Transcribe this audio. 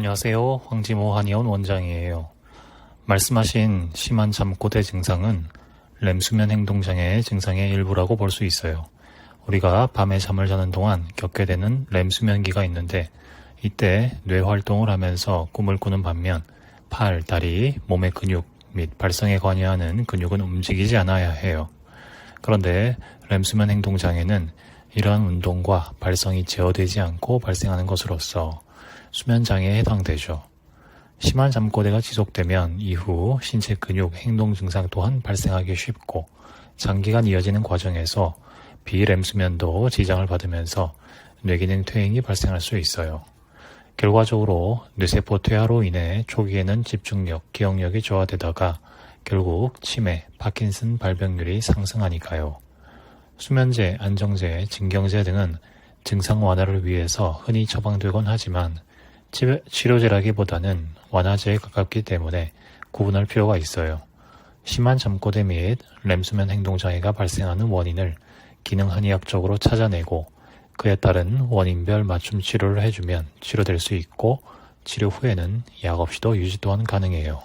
안녕하세요. 황지모 한의원 원장이에요. 말씀하신 심한 잠꼬대 증상은 렘수면 행동장애의 증상의 일부라고 볼 수 있어요. 우리가 밤에 잠을 자는 동안 겪게 되는 렘수면기가 있는데 이때 뇌 활동을 하면서 꿈을 꾸는 반면 팔, 다리, 몸의 근육 및 발성에 관여하는 근육은 움직이지 않아야 해요. 그런데 렘수면 행동장애는 이러한 운동과 발성이 제어되지 않고 발생하는 것으로서 수면 장애에 해당되죠. 심한 잠꼬대가 지속되면 이후 신체 근육 행동 증상 또한 발생하기 쉽고 장기간 이어지는 과정에서 비렘 수면도 지장을 받으면서 뇌기능 퇴행이 발생할 수 있어요. 결과적으로 뇌세포 퇴화로 인해 초기에는 집중력, 기억력이 저하되다가 결국 치매, 파킨슨 발병률이 상승하니까요. 수면제, 안정제, 진경제 등은 증상 완화를 위해서 흔히 처방되곤 하지만 치- 치료제라기보다는 완화제에 가깝기 때문에 구분할 필요가 있어요. 심한 잠꼬대 및 렘수면 행동장애가 발생하는 원인을 기능한의학적으로 찾아내고 그에 따른 원인별 맞춤 치료를 해주면 치료될 수 있고 치료 후에는 약 없이도 유지 또한 가능해요.